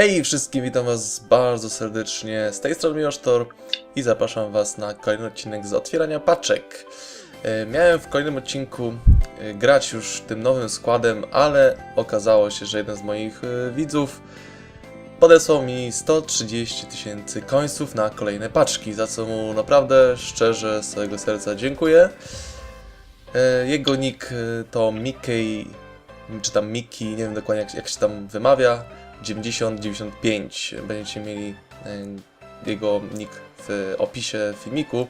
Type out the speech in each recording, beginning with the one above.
Hej wszystkim, witam was bardzo serdecznie, z tej strony Miłosz Tor i zapraszam was na kolejny odcinek z otwierania paczek. E, Miałem w kolejnym odcinku e, grać już tym nowym składem, ale okazało się, że jeden z moich e, widzów podesłał mi 130 tysięcy końców na kolejne paczki, za co mu naprawdę szczerze z całego serca dziękuję. Jego nick to Mickey, czy tam Mickey, nie wiem dokładnie jak, jak się tam wymawia, 9095. Będziecie mieli e, jego nick w opisie filmiku,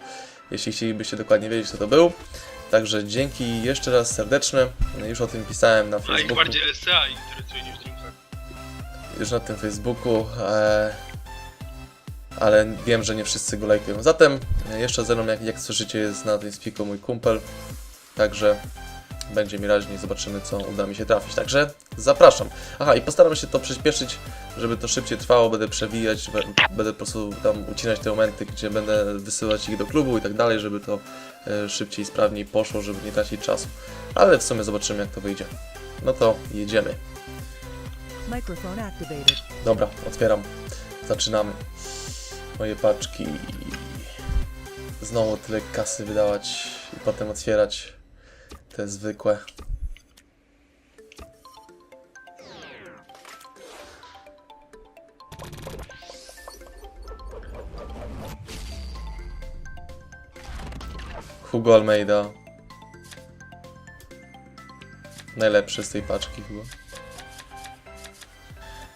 jeśli chcielibyście dokładnie wiedzieć kto to był. Także dzięki jeszcze raz serdeczne. Już o tym pisałem na A ich Facebooku. bardziej SA interesuje niż Dreamhack. Już na tym Facebooku. E, ale wiem, że nie wszyscy go lajkują. Zatem e, jeszcze ze mną, jak, jak słyszycie, jest na tym spiku mój kumpel. Także będzie mi raźniej, zobaczymy co uda mi się trafić. Także zapraszam. Aha, i postaram się to przyspieszyć, żeby to szybciej trwało. Będę przewijać, będę po prostu tam ucinać te momenty, gdzie będę wysyłać ich do klubu i tak dalej, żeby to e, szybciej, sprawniej poszło, żeby nie tracić czasu. Ale w sumie zobaczymy, jak to wyjdzie. No to jedziemy. Dobra, otwieram. Zaczynamy. Moje paczki. Znowu tyle kasy wydawać i potem otwierać te zwykłe. Hugo Almeida. Najlepszy z tej paczki chyba.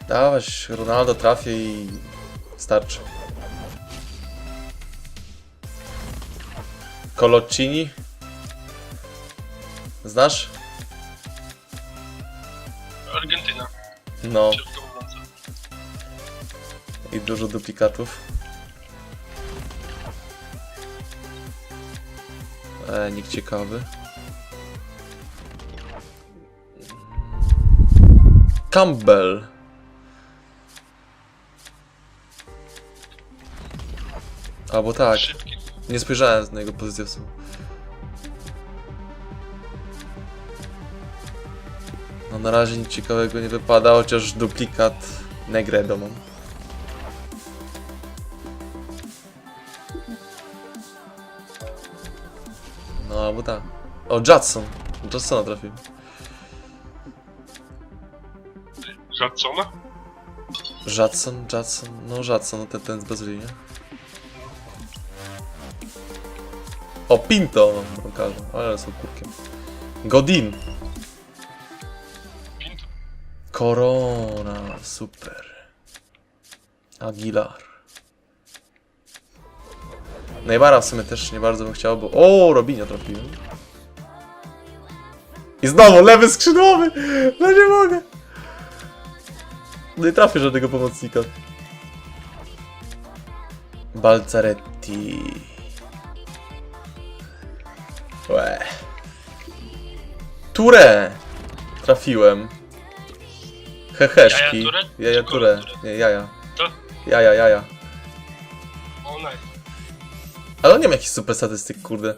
Dawać, Ronaldo trafię i starczy. Colocini? Znasz? Argentyna. No, i dużo duplikatów. E, nikt ciekawy. Campbell. Albo tak. Nie spojrzałem na jego pozycję w sumie. No na razie nic ciekawego nie wypada, chociaż duplikat Negredo mam. No albo tak. O, Judson. Judsona trafiłem. Żadsona? Judson, Judson, no Judson, no ten, ten z Brazylii, nie? O, Pinto mam bramkarza, ale są kurkiem. Godin. Corona, super. Aguilar. Neymara w sumie też nie bardzo bym chciał, bo... O, Robinho trafiłem. I znowu lewy skrzydłowy! No nie mogę! No i trafię żadnego pomocnika. Balzaretti. Łe. Ture! Trafiłem. Heheszki. Jaja Ture? Jaja Ture. Nie, jaja. To? Jaja, jaja. O, nice. Ale on nie ma jakichś super statystyk, kurde.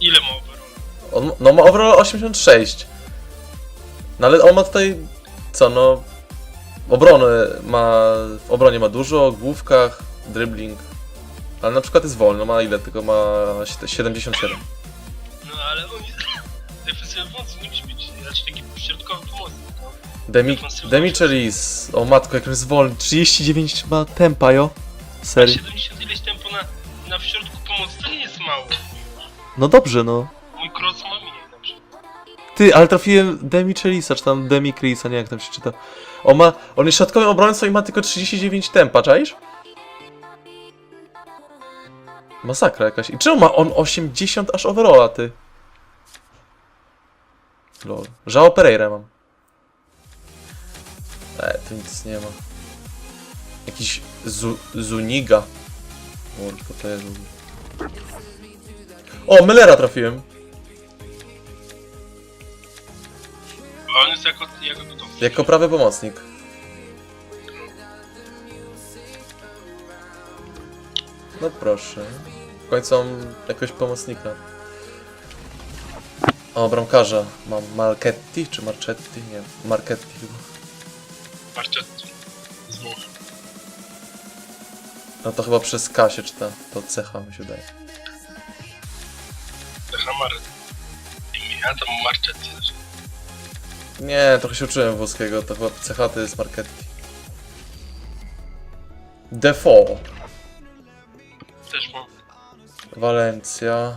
Ile ma overall? On, no ma overall 86. No ale on ma tutaj, co no, obronę ma, w obronie ma dużo, główkach, dribbling. Ale na przykład jest wolny, ma ile, tylko ma siete- 77. No ale on jest... Defensywny pomocy nie musi być raczej taki środkowy pomocnik. Demi, Defensywny Demichelis, o matko, jak on jest wolny, 39 ma tempa, jo. Serio. 70 ileś tempo na, na w środku pomocy to nie jest mało. No dobrze, no. Mój cross ma mniej na przykład. Ty, ale trafiłem Demichelisa, czy tam Demichelisa, nie wiem jak tam się czyta. On ma, on jest środkowym obrońcą i ma tylko 39 tempa, czaisz? Masakra jakaś. I czemu ma on 80 aż overalla, ty? Lol. Żao Pereira mam. E, tu nic nie ma. Jakiś Zu Zuniga. O, co to jest? O, Millera trafiłem. A on jest jako, jako? Jako prawy pomocnik. No proszę. W końcu mam jakiegoś pomocnika. O, bramkarza. Mam Marchetti czy Marchetti? Nie, Marchetti chyba. Parciotki. Znów. No to chyba przez K się czyta. To cecha mi się daje. Cecha Mara. Ja tam Marcet. Nie, trochę się uczyłem włoskiego. To chyba cecha to jest marketing. Default. Też mam. Walencja.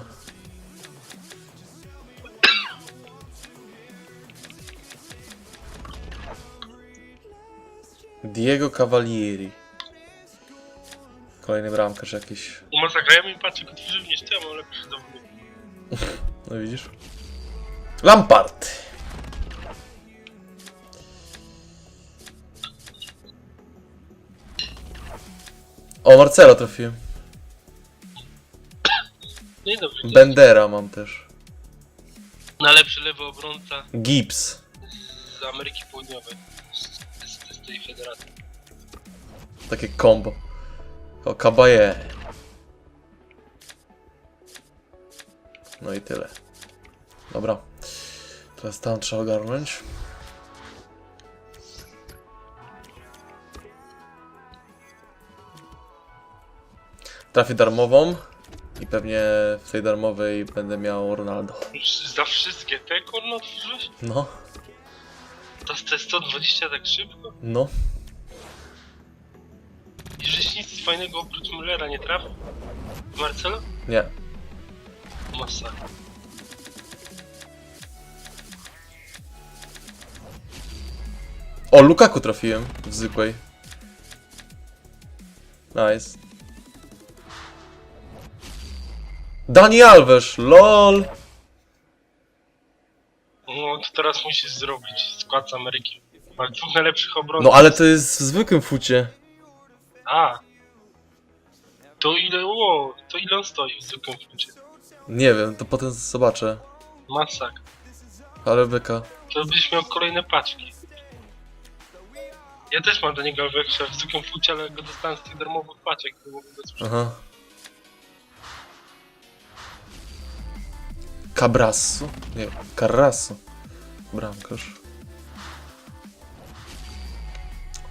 Diego Cavalieri. Kolejny bramkarz jakiś. U nas zagrałem i patrzę, otworzył niż ty, a mam lepszy zawodnik. No widzisz? Lampard. O, Marcelo trafiłem. No i dobrze. Bendera mam też. Najlepszy lewy obrońca Gibbs. z Ameryki Południowej. Z tej federacji. Takie combo. O, Kabaye. No i tyle. Dobra. Teraz tam trzeba ogarnąć. Trafię darmową. I pewnie w tej darmowej będę miał Ronaldo. Za wszystkie te kurno? No, To z te 120 tak szybko? no. I żeś nic fajnego oprócz Mullera nie trafił? Marcelo? Nie. Masakra. O, Lukaku trafiłem w zwykłej. Nice. Dani Alves, lol. Teraz musisz zrobić skład z Ameryki. Ale dwóch najlepszych obrońców. No ale to jest w zwykłym fucie. A. To ile, o, to ile on stoi w zwykłym klucie? Nie wiem, to potem zobaczę. Masak. Ale beka. To byś miał kolejne paczki. Ja też mam do niego Alveksia w zwykłym fucie, ale go dostałem z tych darmowych paczek. to mogę go sprzedać. Aha. Cabrasso? Nie, Carrasso. Bramkarz.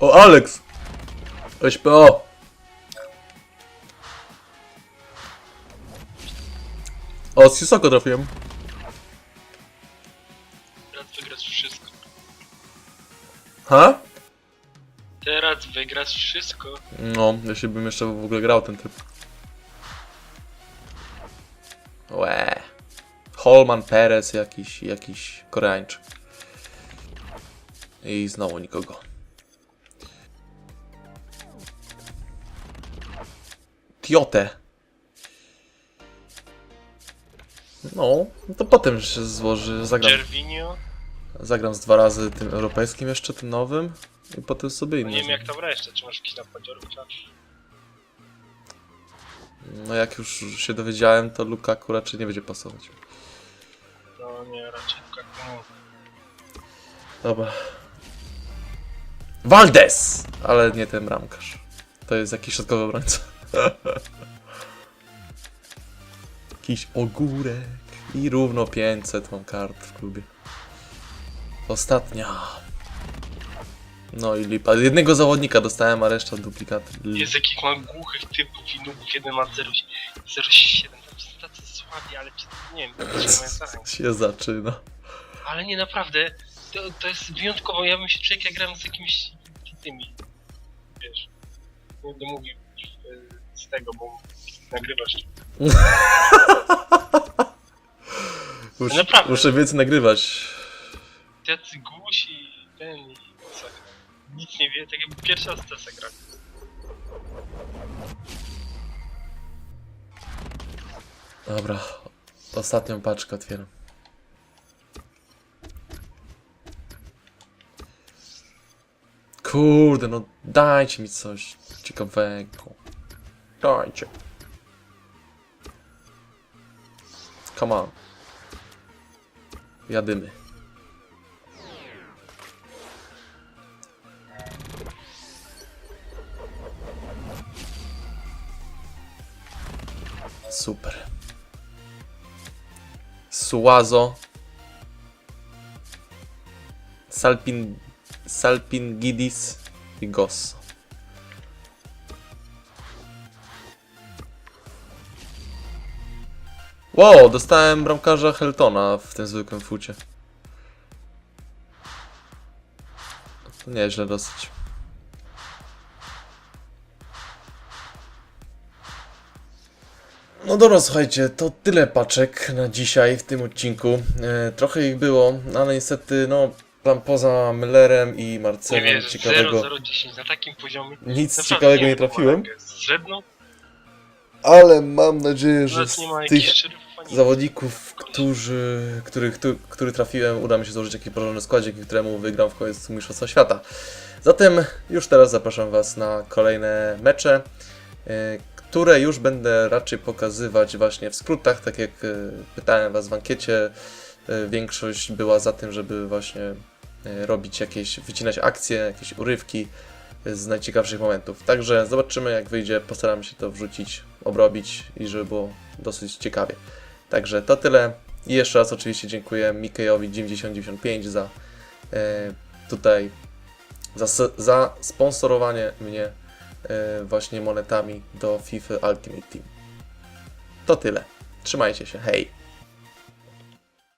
O, Alex! SPO! O, z Sisoko trafiłem. Teraz wygrasz wszystko. Ha? Teraz wygrasz wszystko. No, jeśli bym jeszcze w ogóle grał ten typ. Łe. Holman Perez jakiś, jakiś Koreańczyk. I znowu nikogo. Tiote. No, no to potem się złoży, zagram, Gervinho. zagram z dwa razy tym europejskim jeszcze, tym nowym. I potem sobie inny. nie wiem jak tam resztę, czy masz jakiś napadziorów, czy... No jak już się dowiedziałem, to Lukaku raczej nie będzie pasować. No nie, raczej tak no. Dobra. Valdes! Ale nie ten bramkarz. To jest jakiś środkowy obrońca. jakiś ogórek. I równo 500 mam kart w klubie. Ostatnia. No i lipa. Jednego zawodnika dostałem, a reszta duplikaty. Jest jakich mam głuchych typów i nubów, jeden ma 0,7, ale ci- nie wiem, moja. Się zaczyna. Ale nie, naprawdę, to, to jest wyjątkowo, ja bym się człowiek jak gram z jakimiś tymi, wiesz, nie będę mówił e, z tego, bo nagrywasz. Muszę, Naprawdę. muszę więcej nagrywać. Tacy głusi, ten i co, nic nie wie, tak jakby pierwszy raz tesa gra. Dobra, ostatnią paczkę otwieram. Kurde, no dajcie mi coś ciekawego. Dajcie. Come on. Jadymy. Suazo, Salpin, Salpingidis i Gosso. Wow, dostałem bramkarza Heltona w tym zwykłym fucie. To nieźle dosyć. No dobra, słuchajcie, to tyle paczek na dzisiaj w tym odcinku. E, trochę ich było, no ale niestety, no, tam poza Müllerem i Nie Marcelem wiesz, ciekawego 0-0-10 na takim poziomie. nic Naprawdę ciekawego nie wiem, trafiłem, Średnio, ale mam nadzieję, że z nie ma tych jakichś szeryfów ani... zawodników, którzy, których, tu, który trafiłem, uda mi się złożyć jakiś porządny składzik, i któremu wygram w końcu Mistrzostwa Świata. Zatem już teraz zapraszam Was na kolejne mecze, które już będę raczej pokazywać właśnie w skrótach, tak jak e, pytałem Was w ankiecie. e, Większość była za tym, żeby właśnie e, robić jakieś, wycinać akcje, jakieś urywki z najciekawszych momentów. Także zobaczymy jak wyjdzie, postaram się to wrzucić, obrobić i żeby było dosyć ciekawie. Także to tyle. I jeszcze raz oczywiście dziękuję Mikejowi 9095 za e, tutaj za, za sponsorowanie mnie e, właśnie monetami do FIFA Ultimate Team. To tyle. Trzymajcie się. Hej!